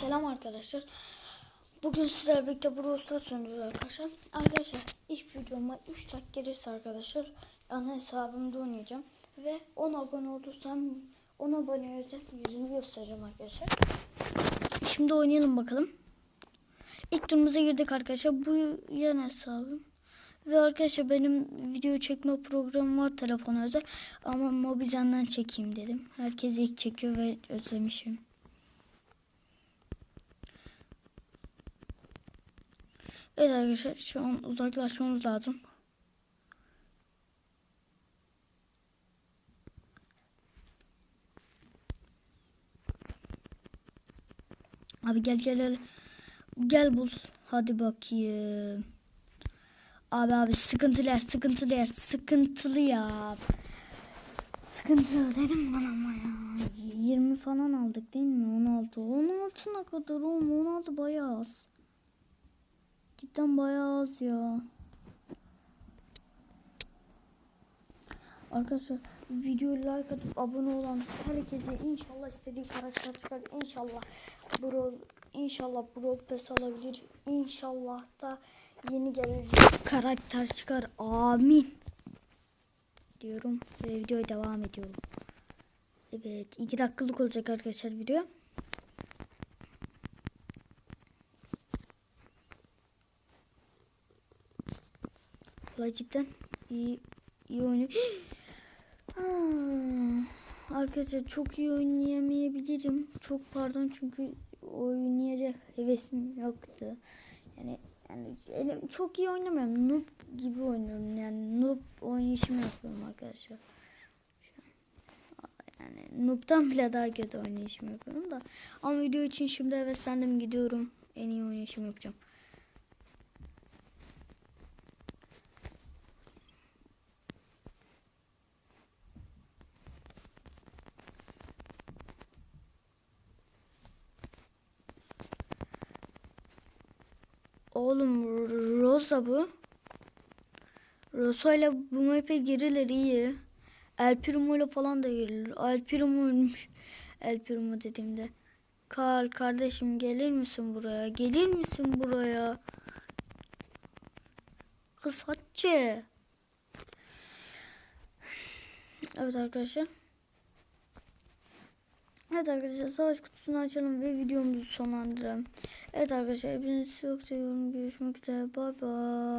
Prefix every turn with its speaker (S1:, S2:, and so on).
S1: Selam arkadaşlar. Bugün sizlerle birlikte Brawl Stars arkadaşlar. Arkadaşlar ilk videoma 3 like gelirse arkadaşlar ana hesabımda oynayacağım. Ve 10 abone olursam 10 abone özel yüzümü göstereceğim arkadaşlar. Şimdi oynayalım bakalım. İlk turumuza girdik arkadaşlar. Bu yan hesabım. Ve arkadaşlar benim video çekme programım var telefona özel. Ama Mobizen'den çekeyim dedim. Herkes ilk çekiyor ve özlemişim. Evet arkadaşlar şu an uzaklaşmamız lazım. Abi gel gel gel. Gel bul. Hadi bakayım. Abi abi sıkıntılı yer sıkıntılı ya. Sıkıntılı dedim bana ama ya. 20 falan aldık değil mi? 16. 16'na kadar oğlum 16 bayağı az. Cidden bayağı az ya. Arkadaşlar videoyu like atıp abone olan herkese inşallah istediği karakter çıkar. İnşallah Brawl inşallah Brawl Pass alabilir. İnşallah da yeni gelecek karakter çıkar. Amin. Diyorum ve videoya devam ediyorum. Evet 2 dakikalık olacak arkadaşlar video. Valla cidden iyi, iyi oynuyor. Arkadaşlar çok iyi oynayamayabilirim. Çok pardon çünkü oynayacak hevesim yoktu. Yani yani çok iyi oynamıyorum. Noob gibi oynuyorum. Yani noob oynayışımı yapıyorum arkadaşlar. Yani noob'dan bile daha kötü oynayışımı yapıyorum da. Ama video için şimdi heveslendim gidiyorum. En iyi oynayışımı yapacağım. Oğlum Rosa bu. Rosa ile bu map'e girilir iyi. El Primo ile falan da girilir. El Primo ölmüş. El Primo dediğimde. Karl kardeşim gelir misin buraya? Gelir misin buraya? Kız Hatice. Evet arkadaşlar. Evet arkadaşlar savaş kutusunu açalım ve videomuzu sonlandıralım. Evet arkadaşlar hepinizi çok seviyorum. Görüşmek üzere. Bay bay.